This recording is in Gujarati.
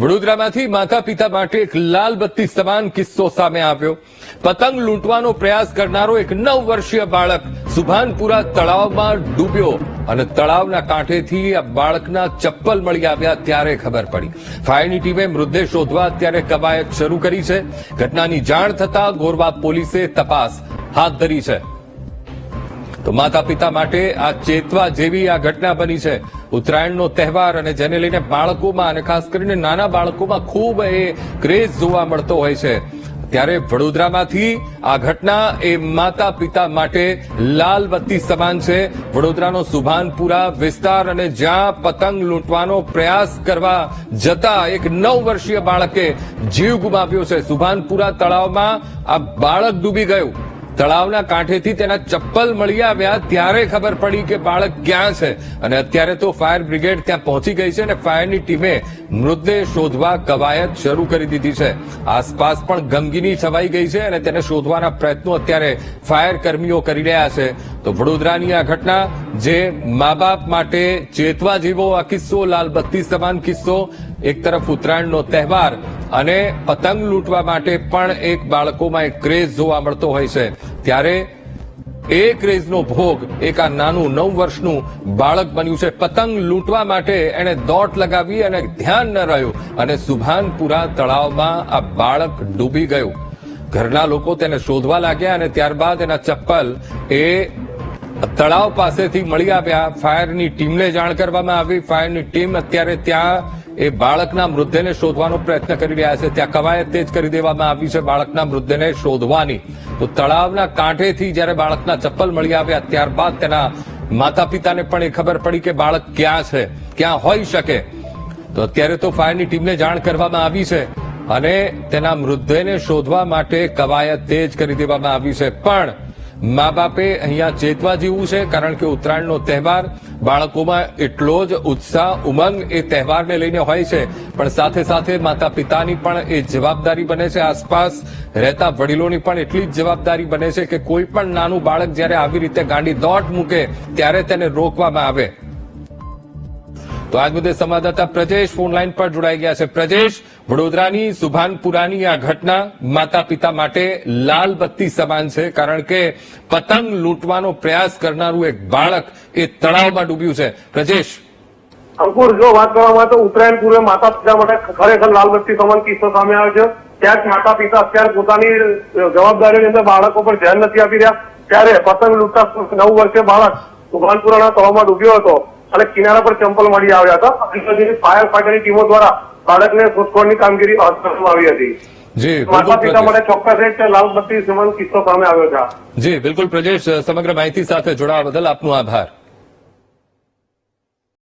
વડોદરામાંથી માતા પિતા માટે એક લાલ બત્તી સમાન કિસ્સો સામે આવ્યો. પતંગ લૂંટવાનો પ્રયાસ કરનારો એક નવ વર્ષીય બાળક સુભાનપુરા તળાવમાં ડૂબ્યો અને તળાવના કાંઠેથી આ બાળકના ચપ્પલ મળી આવ્યા ત્યારે ખબર પડી. ફાયરની ટીમે મૃતદેહ શોધવા અત્યારે કવાયત શરૂ કરી છે. ઘટનાની જાણ થતા ગોરવા પોલીસે તપાસ હાથ ધરી છે. તો માતા પિતા માટે આ ચેતવા જેવી આ ઘટના બની છે. ઉત્તરાયણનો તહેવાર અને જેને લઈને બાળકોમાં અને ખાસ કરીને નાના બાળકોમાં ખૂબ એ ક્રેઝ જોવા મળતો હોય છે. ત્યારે વડોદરામાંથી આ ઘટના એ માતા પિતા માટે લાલ બત્તી સમાન છે. વડોદરાનો સુભાનપુરા વિસ્તાર અને જ્યાં પતંગ લૂંટવાનો પ્રયાસ કરવા જતા એક નવ વર્ષીય બાળકે જીવ ગુમાવ્યો છે. સુભાનપુરા તળાવમાં આ બાળક ડૂબી ગયું. તળાવના કાંઠેથી તેના ચપ્પલ મળી આવ્યા ત્યારે ખબર પડી કે બાળક ક્યાં છે. અને અત્યારે તો ફાયર બ્રિગેડ ત્યાં પહોંચી ગઈ છે અને ફાયરની ટીમે મૃતદેહ શોધવા કવાયત શરૂ કરી દીધી છે. આસપાસ પણ ગમગીની છવાઈ ગઈ છે અને તેને શોધવાના પ્રયત્નો અત્યારે ફાયર કર્મીઓ કરી રહ્યા છે. તો વડોદરાની આ ઘટના જે મા બાપ માટે ચેતવા જેવો આ કિસ્સો લાલ બત્તી સમાન કિસ્સો, એક તરફ ઉત્તરાયણનો તહેવાર અને પતંગ લૂંટવા માટે પણ એક બાળકોમાં એક ક્રેઝ જોવા મળતો હોય છે. ત્યારે એ ક્રેઝનો ભોગ એક આ નાનું નવ વર્ષનું બાળક બન્યું છે. પતંગ લૂંટવા માટે એને દોટ લગાવી અને ધ્યાન ન રહ્યું અને સુભાનપુરા તળાવમાં આ બાળક ડૂબી ગયું. ઘરના લોકો તેને શોધવા લાગ્યા અને ત્યારબાદ એના ચપ્પલ એ તળાવ પાસેથી મળી આવ્યા. ફાયરની ટીમને જાણ કરવામાં આવી. ફાયરની ટીમ અત્યારે ત્યાં એ બાળકના મૃતદેહને શોધવાનો પ્રયત્ન કરી રહ્યા છે. ત્યાં કવાયત તેજ કરી દેવામાં આવી છે બાળકના મૃતદેહને શોધવાની. તો તળાવના કાંઠેથી જ્યારે બાળકના ચપ્પલ મળી આવ્યા ત્યારબાદ તેના માતા પિતાને પણ એ ખબર પડી કે બાળક ક્યાં છે, ક્યાં હોઈ શકે. તો અત્યારે તો ફાયરની ટીમને જાણ કરવામાં આવી છે અને તેના મૃતદેહને શોધવા માટે કવાયત તેજ કરી દેવામાં આવી છે. પણ મા બાપે અહીંયા ચેતવા જેવું છે, કારણ કે ઉત્તરાયણનો તહેવાર બાળકોમાં એટલો જ ઉત્સાહ, ઉમંગ એ તહેવારને લઈને હોય છે. પણ સાથે સાથે માતા પિતાની પણ એ જવાબદારી બને છે. આસપાસ રહેતા વડીલોની પણ એટલી જ જવાબદારી બને છે કે કોઈ પણ નાનું બાળક જ્યારે આવી રીતે ગાંડી દોટ મૂકે, ત્યારે તેને રોકવામાં આવે. તો આજ મુદ્દે સંવાદદાતા પ્રજેશ ફોનલાઈન પર જોડાઈ ગયા છે. પ્રજેશ, વડોદરાની સુભાનપુરાની આ ઘટના માતા પિતા માટે લાલ બત્તી સમાન છે, કારણ કે પતંગ લૂંટવાનો પ્રયાસ કરનારું એક બાળક એ તળાવમાં ડૂબ્યું છે. પ્રજેશ. અંકુર જો વાત કરવામાં તો ઉત્તરાયણ પૂર્વે માતા પિતા માટે ખરેખર લાલબત્તી સમાન કિસ્સો સામે આવ્યો છે. ત્યાં માતા પિતા અત્યારે પોતાની જવાબદારીની અંદર બાળકો પર ધ્યાન નથી આપી રહ્યા. ત્યારે પતંગ લૂંટતા નવ વર્ષે બાળક સુભાનપુરાના તળાવમાં ડૂબ્યો હતો. અને કિનારા પર ચંપલ મળી આવ્યા હતા. ફાયર ફાઈટરની ટીમો દ્વારા બાળકને શોધખોળની કામગીરી હાથ ધરવામાં આવી હતી. જી ચોક્કસ જી બિલકુલ પ્રજેશ સમગ્ર માહિતી સાથે જોડાવા બદલ આપનો આભાર.